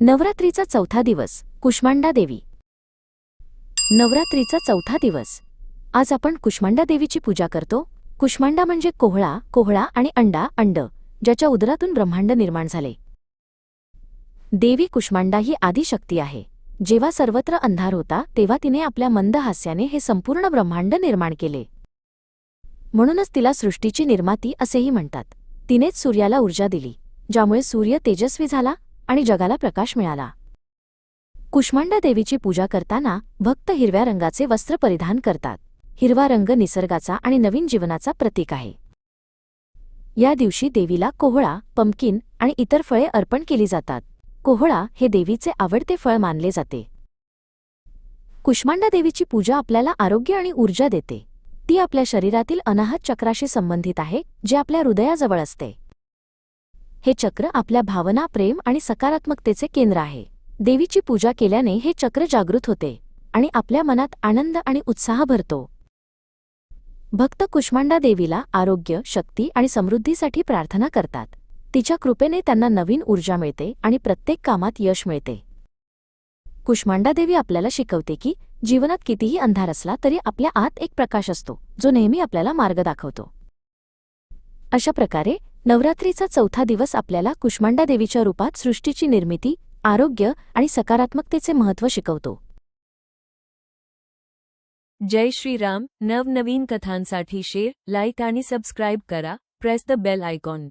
नवरात्रीचा चौथा दिवस कुष्मांडा देवी. नवरात्रीचा चौथा दिवस. आज आपण कुष्मांडा देवीची पूजा करतो. कुष्मांडा म्हणजे कोहळा कोहळा आणि अंडा अंड ज्याच्या उदरातून ब्रह्मांड निर्माण झाले. देवी कुष्मांडा ही आदिशक्ती आहे. जेव्हा सर्वत्र अंधार होता तेव्हा तिने आपल्या मंद हास्याने हे संपूर्ण ब्रह्मांड निर्माण केले. म्हणूनच तिला सृष्टीची निर्माती असेही म्हणतात. तिनेच सूर्याला ऊर्जा दिली ज्यामुळे सूर्य तेजस्वी झाला आणि जगाला प्रकाश मिळाला. कुष्मांडा देवीची पूजा करताना भक्त हिरव्या रंगाचे वस्त्र परिधान करतात. हिरवा रंग निसर्गाचा आणि नवीन जीवनाचा प्रतीक आहे. या दिवशी देवीला कोहळा पंपकिन आणि इतर फळे अर्पण केली जातात. कोहळा हे देवीचे आवडते फळ मानले जाते. कुष्मांडा देवीची पूजा आपल्याला आरोग्य आणि ऊर्जा देते. ती आपल्या शरीरातील अनाहत चक्राशी संबंधित आहे जे आपल्या हृदयाजवळ असते. हे चक्र आपल्या भावना प्रेम आणि सकारात्मकतेचे केंद्र आहे. देवीची पूजा केल्याने हे चक्र जागृत होते आणि आपल्या मनात आनंद आणि उत्साह भरतो. भक्त कुष्मांडा देवीला आरोग्य शक्ती आणि समृद्धीसाठी प्रार्थना करतात. तिच्या कृपेने त्यांना नवीन ऊर्जा मिळते आणि प्रत्येक कामात यश मिळते. कुष्मांडा देवी आपल्याला शिकवते की जीवनात कितीही अंधार असला तरी आपल्या आत एक प्रकाश असतो जो नेहमी आपल्याला मार्ग दाखवतो. अशा प्रकारे नवरात्रीचा चौथा दिवस आपल्याला कुष्मांडा देवीच्या रूपात सृष्टीची निर्मिती आरोग्य आणि सकारात्मकतेचे महत्त्व शिकवतो. जय श्रीराम. नवनवीन कथांसाठी शेअर लाईक आणि सबस्क्राईब करा. Press the bell icon